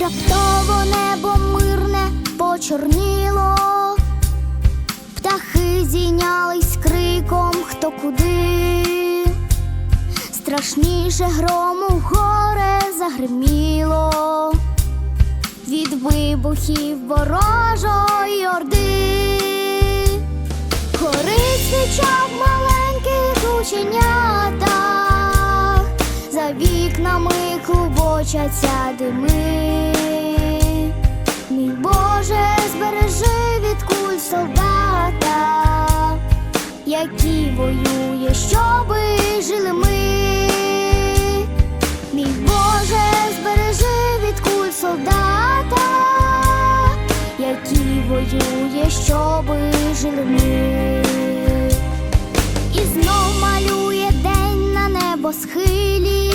Раптово небо мирне почорніло, птахи зійнялись криком хто куди, страшніше грому горе загриміло від вибухів ворожої орди. Клубочаться дими. Мій Боже, збережи від куль солдата, який воює, щоби жили ми. Мій Боже, збережи від куль солдата, який воює, щоби жили ми. І знов малює день на небосхилі,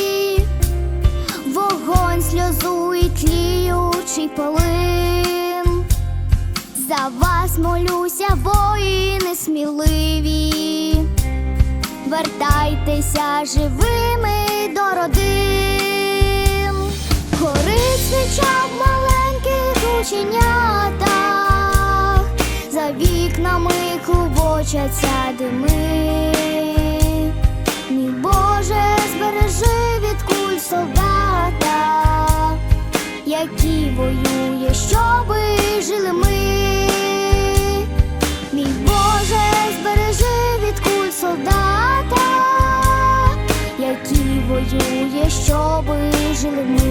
сльозу і тліючий полин. За вас молюся, воїни сміливі, вертайтеся живими до родин, горить свіча маленьких ученятах, за вікнами клубочаться дими. Мій Боже, збережи від куль солдата, який воює, щоби жили ми. Мій Боже, збережи від куль солдата, які воює, щоби жили ми.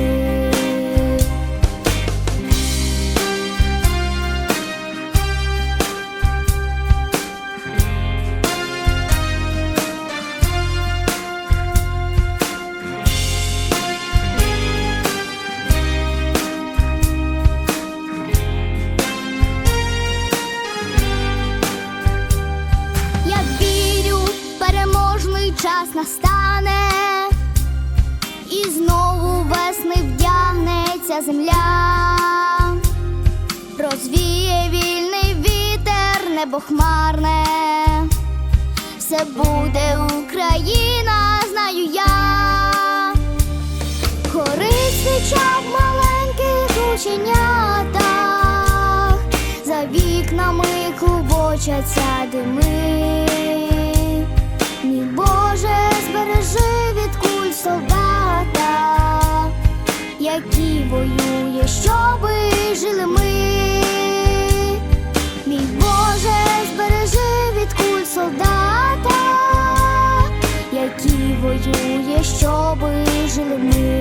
Час настане, і знову весни вдягнеться земля, розвіє вільний вітер, небо хмарне, все буде Україна, знаю я, горить свіча маленьких ученятах, за вікнами клубочаться дими. воює, щоби жили ми, мій Боже, збережи від куль солдата, який воює, щоби жили ми.